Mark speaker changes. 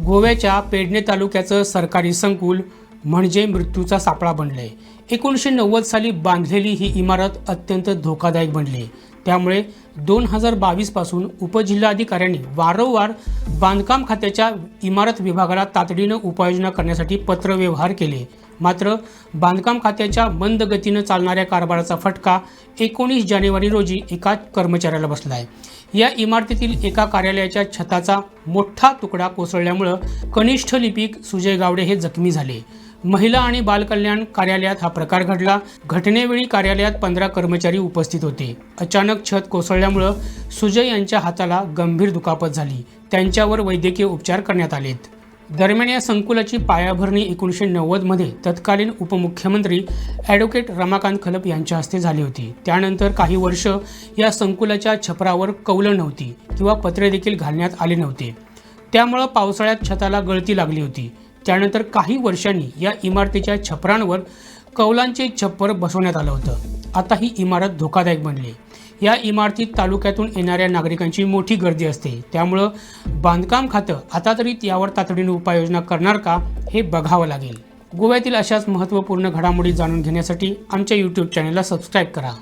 Speaker 1: गोव्याच्या पेडणे तालुक्याचं सरकारी संकुल म्हणजे मृत्यूचा सापळा बनले. एकोणीसशे नव्वद साली बांधलेली ही इमारत अत्यंत धोकादायक बनली. त्यामुळे दोन हजार बावीसपासून उपजिल्हाधिकाऱ्यांनी वारंवार बांधकाम खात्याच्या इमारत विभागाला तातडीनं उपाययोजना करण्यासाठी पत्रव्यवहार केले. मात्र बांधकाम खात्याच्या मंद गतीनं चालणाऱ्या कारभाराचा फटका एकोणीस जानेवारी रोजी एका कर्मचाऱ्याला बसला आहे या इमारतीतील एका कार्यालयाच्या छताचा मोठा तुकडा कोसळल्यामुळं कनिष्ठ लिपिक सुजय गावडे हे जखमी झाले. महिला आणि बालकल्याण कार्यालयात हा प्रकार घडला. घटनेवेळी कार्यालयात पंधरा कर्मचारी उपस्थित होते. अचानक छत कोसळल्यामुळं सुजय यांच्या हाताला गंभीर दुखापत झाली. त्यांच्यावर वैद्यकीय उपचार करण्यात आलेत. दरम्यान या संकुलाची पायाभरणी एकोणीसशे नव्वदमध्ये तत्कालीन उपमुख्यमंत्री ॲडव्होकेट रमाकांत खलप यांच्या हस्ते झाली होती. त्यानंतर काही वर्ष या संकुलाच्या छपरावर कौलं नव्हती किंवा पत्रे देखील घालण्यात आले नव्हते. त्यामुळं पावसाळ्यात छताला गळती लागली होती. त्यानंतर काही वर्षांनी या इमारतीच्या छपरांवर कौलांचे छप्पर बसवण्यात आलं होतं. आता ही इमारत धोकादायक बनली. या इमारतीत तालुक्यातून येणाऱ्या नागरिकांची मोठी गर्दी असते. त्यामुळं बांधकाम खातं आता तरी यावर तातडीने उपाययोजना करणार का हे बघावं लागेल. गोव्यातील अशाच महत्त्वपूर्ण घडामोडी जाणून घेण्यासाठी आमच्या यूट्यूब चॅनलला सबस्क्राईब करा.